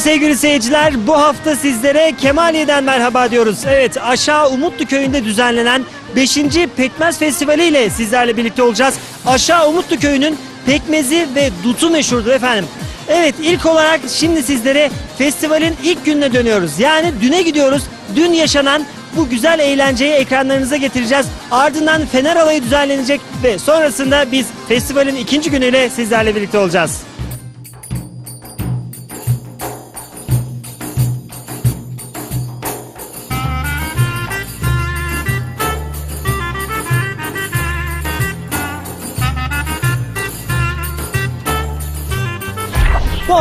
Sevgili seyirciler. Bu hafta sizlere Kemaliye'den merhaba diyoruz. Evet aşağı Umutlu köyünde düzenlenen 5. Pekmez Festivali ile sizlerle birlikte olacağız. Aşağı Umutlu köyünün pekmezi ve dutu meşhurdur efendim. Evet ilk olarak şimdi sizlere festivalin ilk gününe dönüyoruz. Yani düne gidiyoruz. Dün yaşanan bu güzel eğlenceyi ekranlarınıza getireceğiz. Ardından Fener Alayı düzenlenecek ve sonrasında biz festivalin ikinci günüyle sizlerle birlikte olacağız.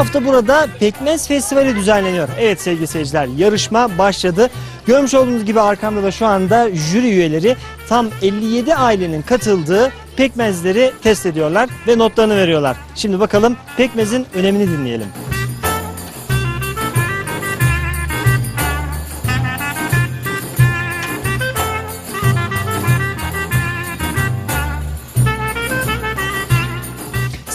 Hafta burada Pekmez Festivali düzenleniyor. Evet sevgili seyirciler yarışma başladı. Görmüş olduğunuz gibi arkamda da şu anda jüri üyeleri tam 57 ailenin katıldığı pekmezleri test ediyorlar ve notlarını veriyorlar. Şimdi bakalım pekmezin önemini dinleyelim.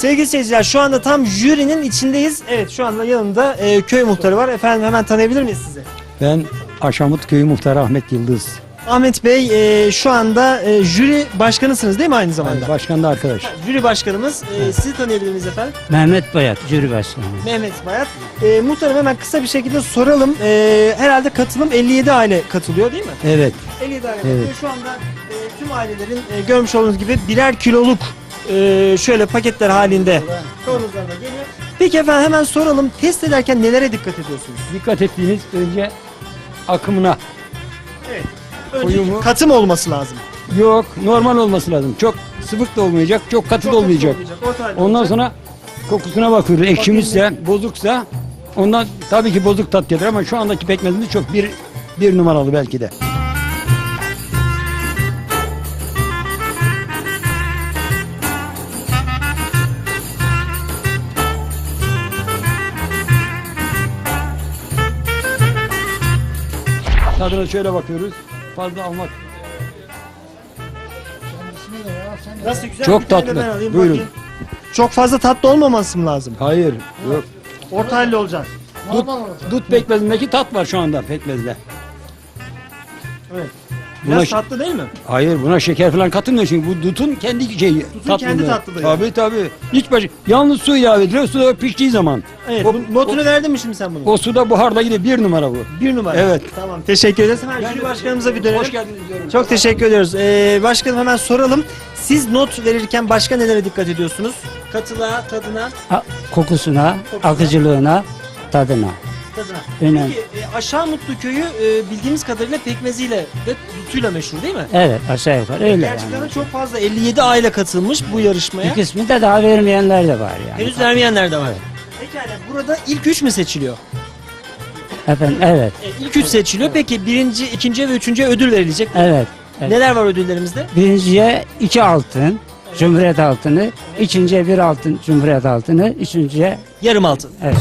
Sevgili seyirciler şu anda tam jürinin içindeyiz. Evet şu anda yanımda e, köy muhtarı var. Efendim hemen tanıyabilir miyiz sizi? Ben Aşamut Köyü Muhtarı Ahmet Yıldız. Ahmet Bey e, şu anda e, jüri başkanısınız değil mi aynı zamanda? Başkan da arkadaş. Jüri başkanımız. E, sizi tanıyabilir miyiz efendim? Mehmet Bayat, jüri başkanı. Mehmet Bayat. E, muhtarım hemen kısa bir şekilde soralım. E, herhalde katılım 57 aile katılıyor değil mi? Evet. 57 aile Evet. katılıyor. Şu anda e, tüm ailelerin e, görmüş olduğunuz gibi birer kiloluk e, şöyle paketler halinde kavanozlarına geliyor. Peki efendim hemen soralım. Test ederken nelere dikkat ediyorsunuz? Dikkat ettiğiniz önce akımına. Önce Uyumu- katım olması lazım. Yok normal olması lazım. Çok sıvık da olmayacak, çok katı da olmayacak. Orta halde Ondan olacak. sonra kokusuna bakıyoruz. Ekşimizse, bozuksa ondan tabii ki bozuk tat gelir ama şu andaki pekmezimiz çok bir bir numaralı belki de. Tadına şöyle bakıyoruz. Fazla almak. Nasıl güzel Çok bir tane de tatlı. ben alayım, Buyurun. bakayım. Çok fazla tatlı olmaması mı lazım? Hayır. Yok. Orta halde olacak. Dut, dut pekmezindeki tat var şu anda pekmezde. Evet. Buna Biraz ş- tatlı değil mi? Hayır buna şeker falan katılmıyor çünkü bu dutun kendi şeyi. Dutun kendi tatlılığı. Tabii tabii. Hiç başı. Yalnız su ilave ediliyor. Su da piştiği zaman. Evet. O, bu- notunu verdin mi şimdi sen bunu? o suda buharda yine bir numara bu. bir numara. Evet. Tamam. Teşekkür ederiz. Hemen jüri başkanımıza bir dönelim. Hoş geldiniz diyorum. Çok teşekkür ediyoruz. Ee, başkanım hemen soralım. Siz not verirken başka nelere dikkat ediyorsunuz? Katılığa, tadına, A- kokusuna, akıcılığına, tadına. tadına. Önemli. Peki e, Aşağı Mutlu Köyü e, bildiğimiz kadarıyla pekmeziyle ve dutuyla meşhur değil mi? Evet aşağı yukarı öyle Gerçekten yani. de çok fazla 57 aile katılmış bu yarışmaya. Bir kısmı da daha vermeyenler de var yani. Henüz vermeyenler de var. Pekala burada ilk üç mü seçiliyor? Efendim evet, E, ilk üç seçiliyor. Peki birinci, ikinci ve üçüncü ödül verilecek. evet. evet. Neler var ödüllerimizde? Birinciye iki altın, Cumhuriyet altını, ikinciye bir altın, Cumhuriyet altını, üçüncüye Yarım altın. evet.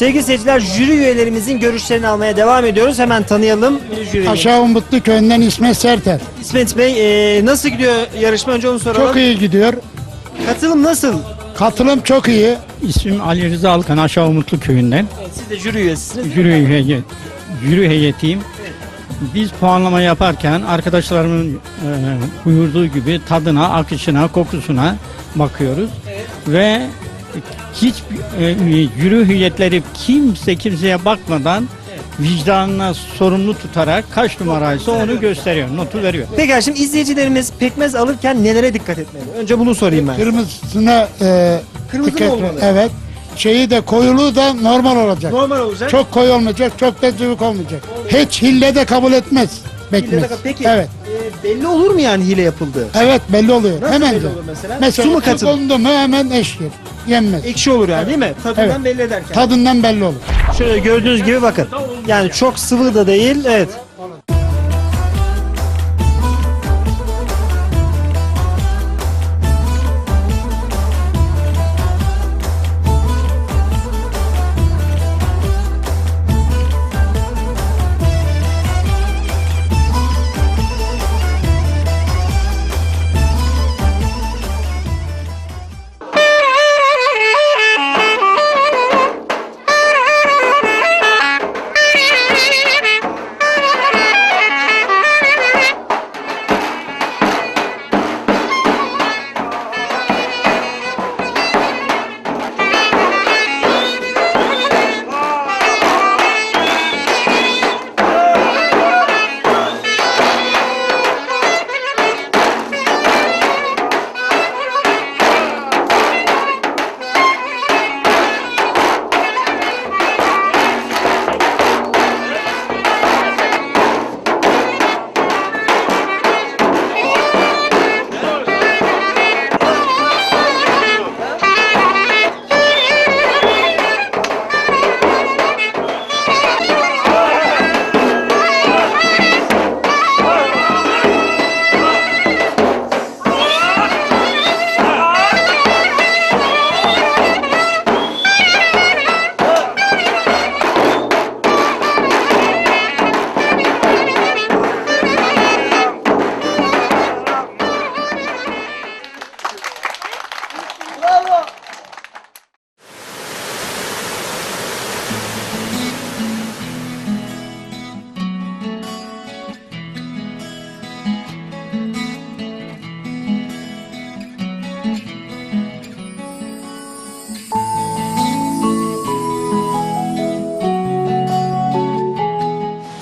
Sevgili seyirciler jüri üyelerimizin görüşlerini almaya devam ediyoruz. Hemen tanıyalım jüriyi. Aşağı Umutlu köyünden İsmet Serter. İsmet Bey e, nasıl gidiyor yarışma önce onu soralım. Çok iyi gidiyor. Katılım nasıl? Katılım çok iyi. İsmim Ali Rıza Alkan Aşağı Umutlu köyünden. Evet, siz de jüri üyesisiniz. Jüri, heyet, jüri heyetiyim. Biz puanlama yaparken arkadaşlarımın e, buyurduğu gibi tadına, akışına, kokusuna bakıyoruz. Ve hiç e, jüri heyetleri kimse kimseye bakmadan vicdanına sorumlu tutarak kaç numaraysa onu gösteriyor, notu veriyor. Peki şimdi izleyicilerimiz pekmez alırken nelere dikkat etmeli? Önce bunu sorayım ben. Kırmızısına e, Kırmızı mı dikkat- olmalı? Evet. Şeyi de koyuluğu da normal olacak. Normal olacak. Çok koyu olmayacak, çok da cıvık olmayacak. Hiç hille de kabul etmez. Hile Bekmez. de- Peki Evet. e, belli olur mu yani hile yapıldığı? Evet belli oluyor. Nasıl hemen belli de. olur mesela? Mesela Su mu su katılır? kondu mu hemen eşkir. Yenmez. Ekşi olur yani değil mi? Tadından Evet. belli ederken. Tadından belli olur. Şöyle gördüğünüz gibi bakın. Yani çok sıvı da değil. Evet.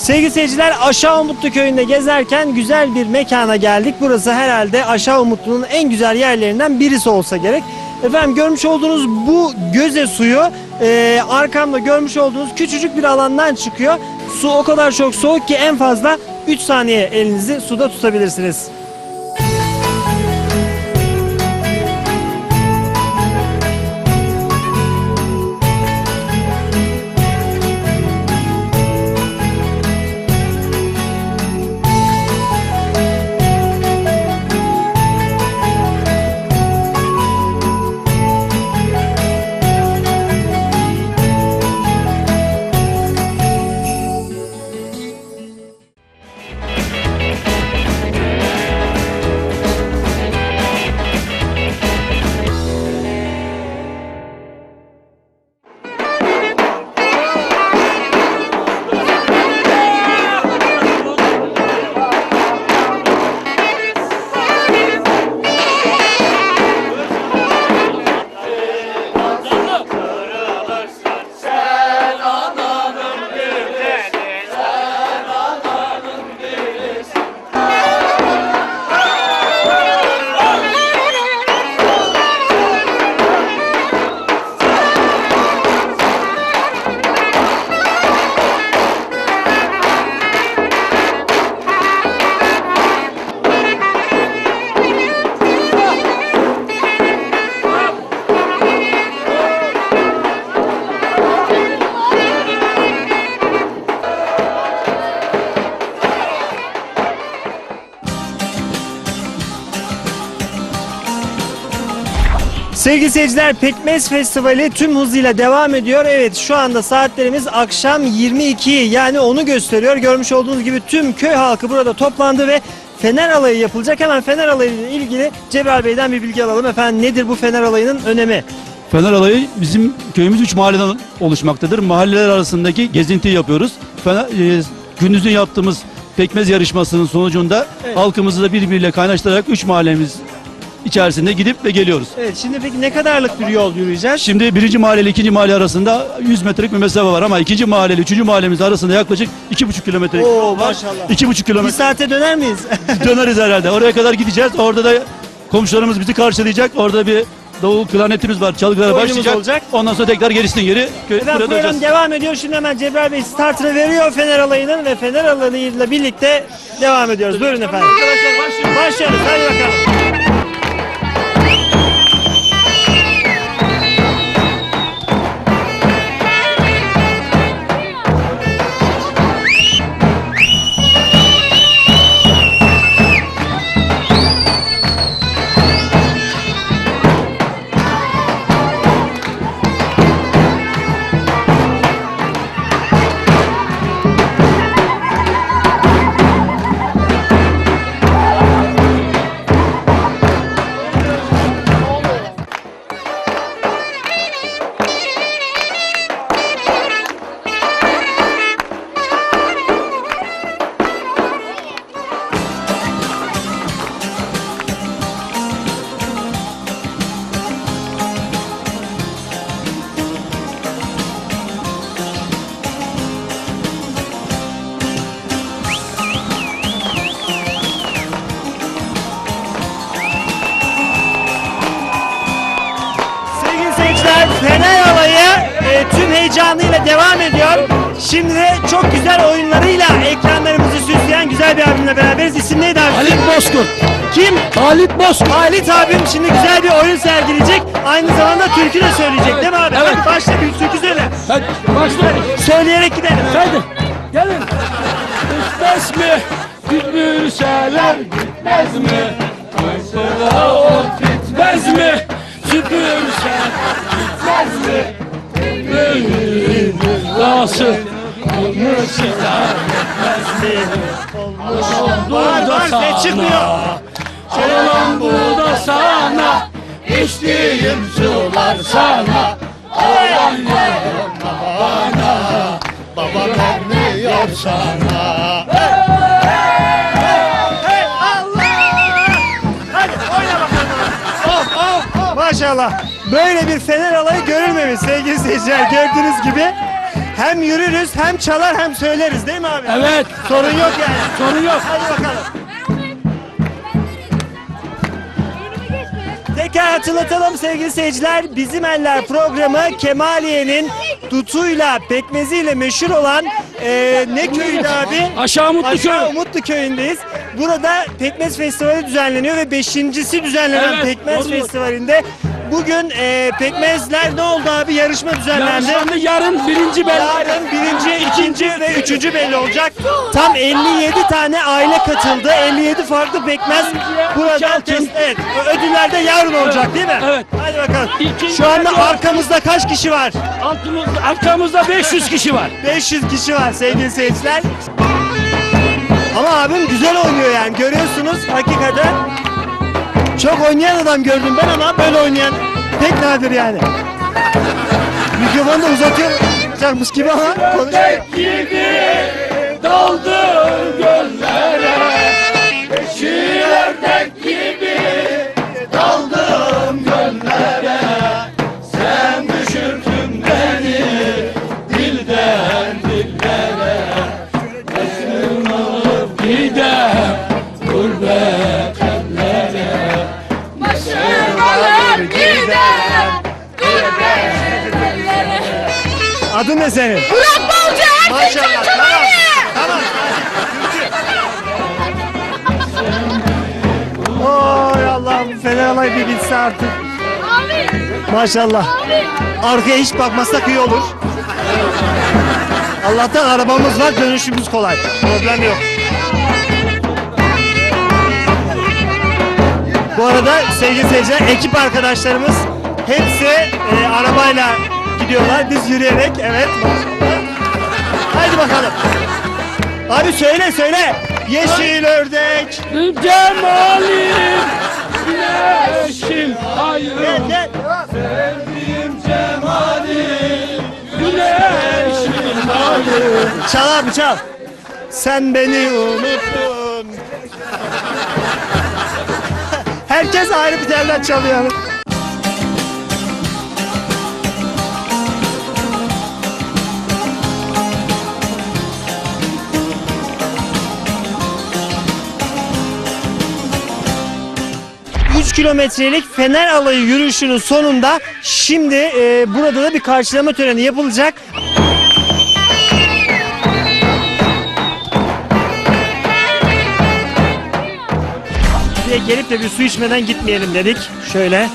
Sevgili seyirciler Aşağı Umutlu köyünde gezerken güzel bir mekana geldik. Burası herhalde Aşağı Umutlu'nun en güzel yerlerinden birisi olsa gerek. Efendim görmüş olduğunuz bu göze suyu e, arkamda görmüş olduğunuz küçücük bir alandan çıkıyor. Su o kadar çok soğuk ki en fazla 3 saniye elinizi suda tutabilirsiniz. Sevgili seyirciler Pekmez Festivali tüm hızıyla devam ediyor. Evet şu anda saatlerimiz akşam 22 yani onu gösteriyor. Görmüş olduğunuz gibi tüm köy halkı burada toplandı ve Fener alayı yapılacak. Hemen Fener alayı ile ilgili Cebrail Bey'den bir bilgi alalım. Efendim nedir bu Fener alayının önemi? Fener Alayı bizim köyümüz 3 mahalleden oluşmaktadır. Mahalleler arasındaki gezinti yapıyoruz. Fener, e, gündüzün yaptığımız pekmez yarışmasının sonucunda halkımızı da birbiriyle kaynaştırarak 3 mahallemiz içerisinde gidip ve geliyoruz. Evet şimdi peki ne kadarlık bir yol yürüyeceğiz? Şimdi birinci mahalle ile ikinci mahalle arasında 100 metrelik bir mesafe var ama ikinci mahalle ile üçüncü mahallemiz arasında yaklaşık 2,5 kilometrelik Oo, yol var. maşallah. 2,5 Bir kilometre saate döner miyiz? döneriz herhalde. Oraya kadar gideceğiz. Orada da komşularımız bizi karşılayacak. Orada bir davul klarnetimiz var. Çalgılara Oyunumuz başlayacak. olacak. Ondan sonra tekrar gerisin geri köy, Efendim program döneceğiz. devam ediyor. Şimdi hemen Cebrail Bey startını veriyor Fener alayının ve Fener alayıyla birlikte devam ediyoruz. Buyurun efendim. Arkadaşlar başlıyoruz. Başlıyoruz. Hadi bakalım. Fener alayı e, tüm heyecanıyla devam ediyor. Şimdi de çok güzel oyunlarıyla ekranlarımızı süsleyen güzel bir abimle beraberiz. İsim neydi abi? Halit Bozkurt. Kim? Halit Bozkurt. Halit abim şimdi güzel bir oyun sergileyecek. Aynı zamanda türkü de söyleyecek değil mi abi? Evet. Hadi başla bir türkü söyle. Hadi başla. Söyleyerek gidelim. Hadi. Gelin. Bitmez mi? Bülbül sever bitmez mi? Mesela o bitmez mi? Süpür sever bitmez mi? Bülbül nasıl? Bağır bağır ses çıkmıyor. Çalan bu da sana İçtiğim sular sana Olan yarına bana Baba vermiyor sana. Maşallah. Böyle bir fener alayı görülmemiş sevgili seyirciler. Gördüğünüz gibi Hem yürürüz hem çalar hem söyleriz değil mi abi? Evet. Sorun yok yani. Sorun yok. Hadi bakalım. Tekrar hatırlatalım sevgili seyirciler. Bizim Eller programı Kemaliye'nin dutuyla, pekmeziyle meşhur olan e, ne köyüydü abi? Aşağı Mutlu köy. Aşağı Umutlu köyündeyiz. Burada Pekmez Festivali düzenleniyor ve beşincisi düzenlenen Evet, Pekmez doğru. Festivali'nde bugün e, pekmezler ne oldu abi? Yarışma düzenlendi. Yarışmanda yarın birinci ben. Yarın birinci, ikinci ve üçüncü belli olacak. Tam 57 tane aile katıldı. 57 farklı pekmez burada altın. test. Evet, ödüller de yarın olacak değil mi? Evet. Hadi bakalım. İkinci Şu anda arkamızda kaç kişi var? Altımızda, arkamızda 500 kişi var. 500 kişi var sevgili seyirciler. Ama abim güzel oynuyor yani görüyorsunuz hakikaten. Çok oynayan adam gördüm ben ama böyle oynayan pek nadir yani. Mikrofonu da uzatıyor. Olacakmış gibi ama konuşuyor. Daldı göllere. Yeşil ördek Adın ne senin? Murat Balcı Maşallah. Tamam. Tamam. Oy Allah'ım Fener Alay bir bitse artık. Abi Maşallah. Abi Arkaya hiç bakmasak iyi olur. Allah'tan arabamız var dönüşümüz kolay. Problem yok. Bu arada sevgili seyirciler ekip arkadaşlarımız hepsi e, arabayla gidiyorlar. Biz yürüyerek evet maşallah. Haydi bakalım. Abi söyle söyle. Yeşil ördek. Cemalim güneşim. Gel gel. Güneşim hayır. Çal abi çal. Sen beni unuttun. Herkes ayrı bir telden çalıyor. Kilometrelik Fener Alayı yürüyüşünün sonunda şimdi e, burada da bir karşılama töreni yapılacak. diye gelip de bir su içmeden gitmeyelim dedik. Şöyle.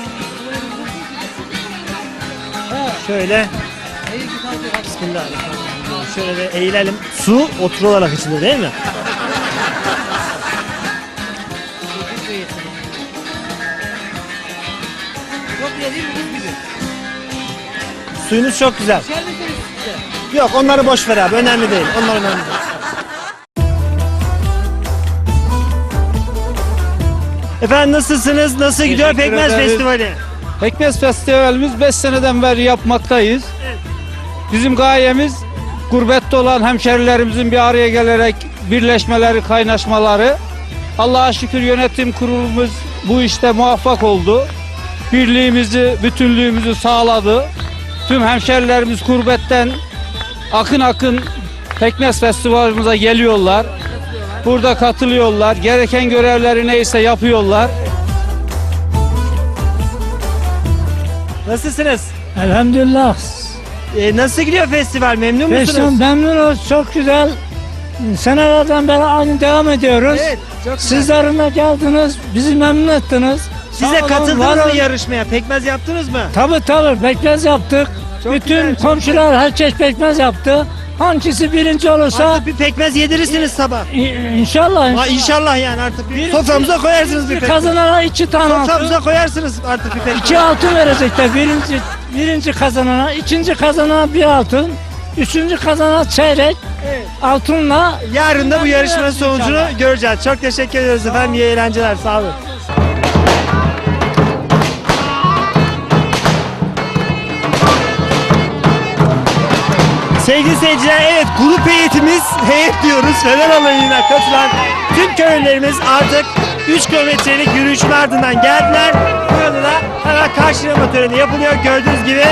Şöyle. Bismillahirrahmanirrahim. Şöyle de eğilelim. Su oturularak içilir değil mi? Suyunuz çok güzel. Yok onları boş ver abi önemli değil. Onlar önemli değil. Efendim nasılsınız? Nasıl gidiyor Teşekkür Pekmez ederiz. Festivali? Pekmez Festivalimiz 5 seneden beri yapmaktayız. Bizim gayemiz gurbette olan hemşerilerimizin bir araya gelerek birleşmeleri, kaynaşmaları. Allah'a şükür yönetim kurulumuz bu işte muvaffak oldu. Birliğimizi, bütünlüğümüzü sağladı. Tüm hemşerilerimiz gurbetten akın akın Pekmez Festivalimize geliyorlar. Burada katılıyorlar. Gereken görevleri neyse yapıyorlar. Nasılsınız? Elhamdülillah. Ee, nasıl gidiyor festival? Memnun musunuz? Beşten memnunuz. Çok güzel. Senelerden beri aynı devam ediyoruz. Evet, çok güzel. Sizlerin de geldiniz. Bizi memnun ettiniz. Siz Sağ de olun, katıldınız mı olun. yarışmaya? Pekmez yaptınız mı? Tabii tabii pekmez yaptık. Bütün güzel, çok komşular herkes pekmez yaptı. Hangisi birinci olursa Artık bir pekmez yedirirsiniz sabah. i- inşallah. Ha, inşallah yani artık bir soframıza koyarsınız bir pekmez. kazanana iki tane altın. Soframıza koyarsınız artık bir pekmez. İki altın verecekler. Birinci, birinci kazanana, ikinci kazanana bir altın. Üçüncü kazanana çeyrek Evet. altınla Yarın da bu yarışmanın sonucunu göreceğiz. Çok teşekkür ediyoruz efendim. İyi eğlenceler. Sağ olun. Sevgili seyirciler evet grup heyetimiz heyet diyoruz Fener alayına katılan tüm köylülerimiz artık 3 kilometrelik yürüyüşün ardından geldiler. Burada da hemen karşılama töreni yapılıyor gördüğünüz gibi.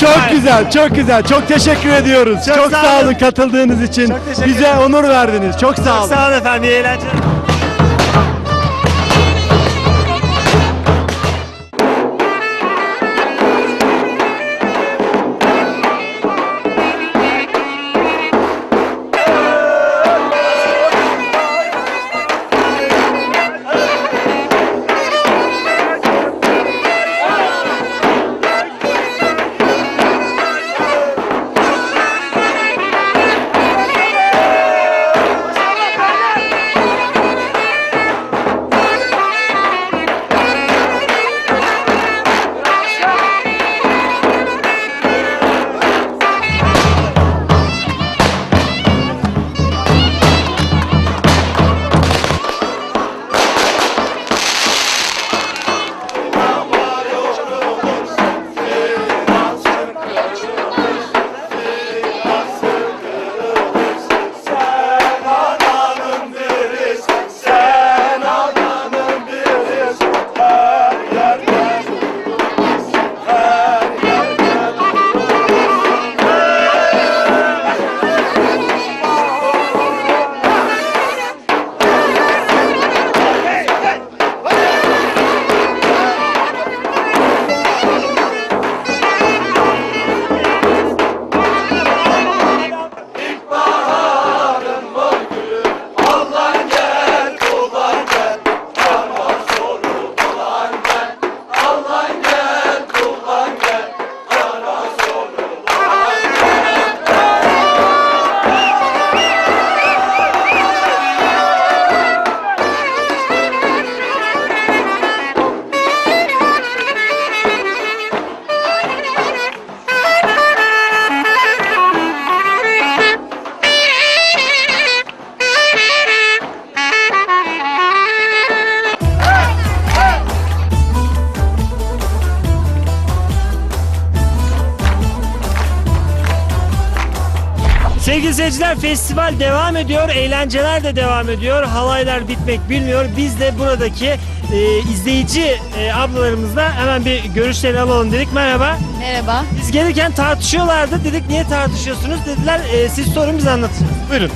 Çok güzel, çok güzel. Çok teşekkür ediyoruz. Çok sağ olun. katıldığınız için. Çok teşekkür Bize ederim. onur verdiniz. Çok sağ olun. sağ olun efendim. İyi eğlenceler. Seyirciler festival devam ediyor, eğlenceler de devam ediyor. Halaylar bitmek bilmiyor. Biz de buradaki e, izleyici e, ablalarımızla hemen bir görüşlerini alalım dedik. Merhaba. Merhaba. Biz gelirken tartışıyorlardı. Dedik niye tartışıyorsunuz? Dediler e, siz sorun biz anlatacağız. Buyurun.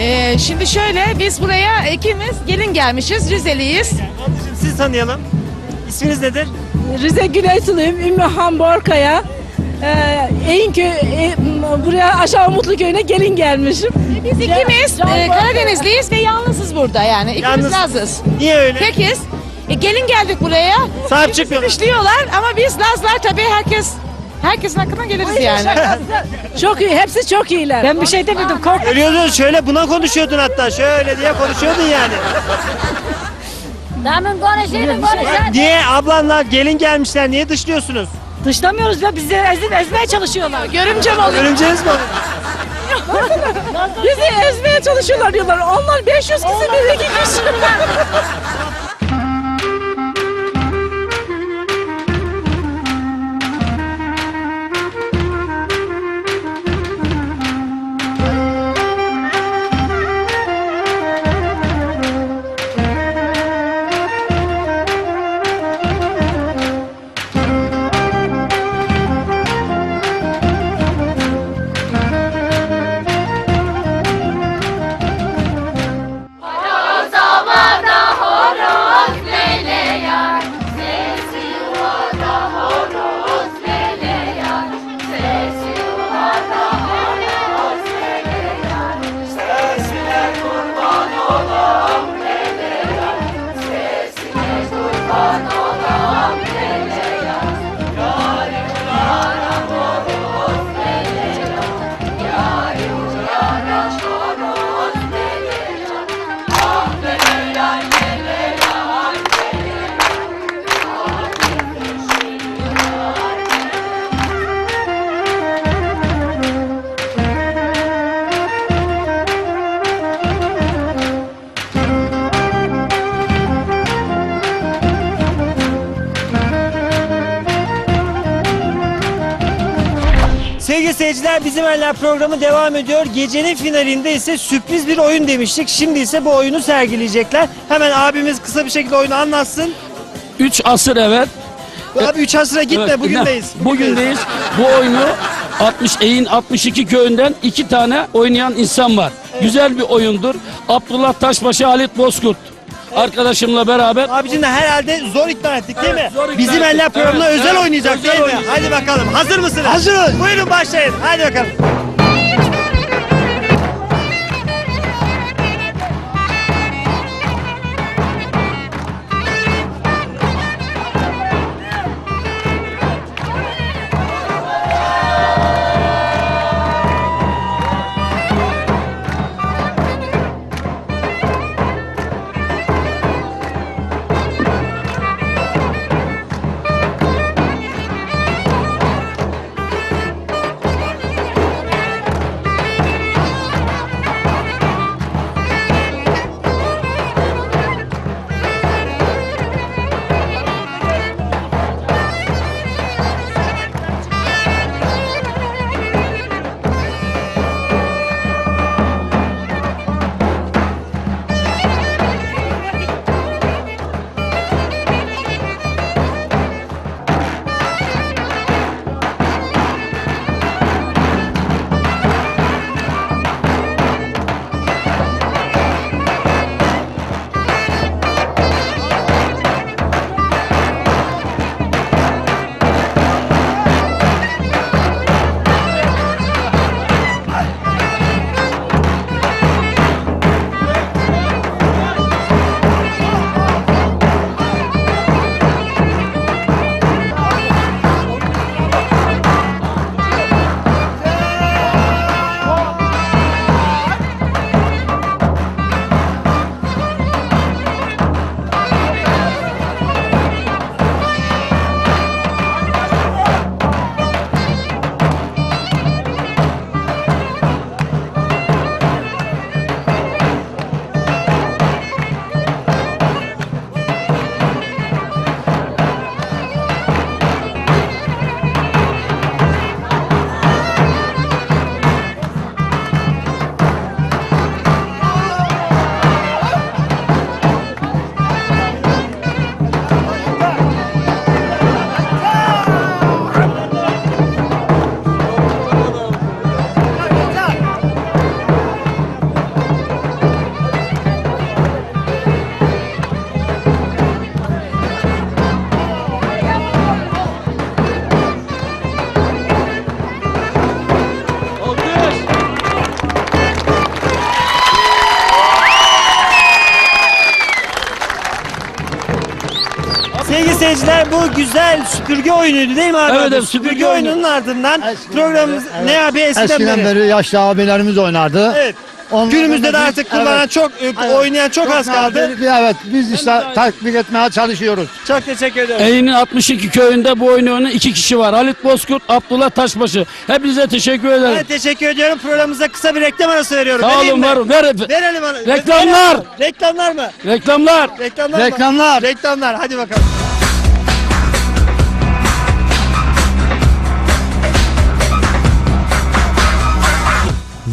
Ee, şimdi şöyle biz buraya ikimiz gelin gelmişiz. Rizeliyiz. Ablacığım siz tanıyalım. İsminiz nedir? Rize Güneysuluyum, Ümmü Hamborkaya. Ee, Eğinköy, e, m- buraya Aşağı Mutlu Köyü'ne gelin gelmişim. Biz ikimiz e. Karadenizliyiz ve yalnızız burada yani. İkimiz Yalnız. Lazız. Niye öyle? Tekiz. E, gelin geldik buraya. Sahip çıkmıyorlar. Dışlıyorlar ama biz Lazlar tabii herkes herkesin hakkına geliriz yani. Çok iyi, hepsi çok iyiler. Ben bir şey demedim, kork. Ölüyordun şöyle buna konuşuyordun hatta. Şöyle diye konuşuyordun yani. Demin konuşuydun konuşuydun. Niye ablanla gelin gelmişler niye dışlıyorsunuz? Dışlamıyoruz ya, bizi ezip ezmeye çalışıyorlar. Görümcem oluyor. Görümceniz mi? Bizi ezmeye çalışıyorlar diyorlar. Onlar 500 kişi, biz iki kişi. Seyirciler bizim eller programı devam ediyor. Gecenin finalinde ise sürpriz bir oyun demiştik. Şimdi ise bu oyunu sergileyecekler. Hemen abimiz kısa bir şekilde oyunu anlatsın. 3 asır evvel Abi 3 asıra gitme Evet, bugündeyiz. Bugündeyiz. Bu oyunu 60 Eğin 62 köyünden iki tane oynayan insan var. Güzel bir oyundur. Abdullah Taşbaşı Halit Bozkurt. Arkadaşımla beraber Abicim de herhalde zor ikna ettik değil Evet, mi? zor ikna Bizim ettik. eller programına Evet, özel evet, oynayacak özel değil mi? oynayacak. Hadi bakalım. Hazır mısınız? Hazırız. Buyurun başlayın. Hadi bakalım. Bu güzel süpürge oyunuydu değil mi abi? Evet, evet, süpürge, süpürge oyununun ardından programımız ne abi eskiden, Eskiden beri. beri yaşlı abilerimiz oynardı. Evet. Onlardan Günümüzde de artık kullanan evet. çok, e, oynayan çok, az kaldı. nadir- Evet biz işte tatbik etmeye çalışıyoruz. Çok teşekkür ederim. Eğin'in 62 köyünde bu oyunu oynayan iki kişi var. Halit Bozkurt, Abdullah Taşbaşı. Hepinize teşekkür ederim. Ben teşekkür ediyorum. Programımıza kısa bir reklam arası veriyorum. Sağ olun mi? var olun. Ver, ver- Verelim. Reklamlar! Reklamlar mı? reklamlar. Reklamlar? Reklamlar. Reklamlar. Hadi bakalım.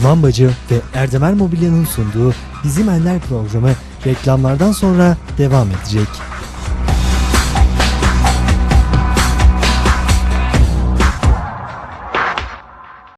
Lambacı ve Erdemel Mobilya'nın sunduğu Bizim Eller programı reklamlardan sonra devam edecek.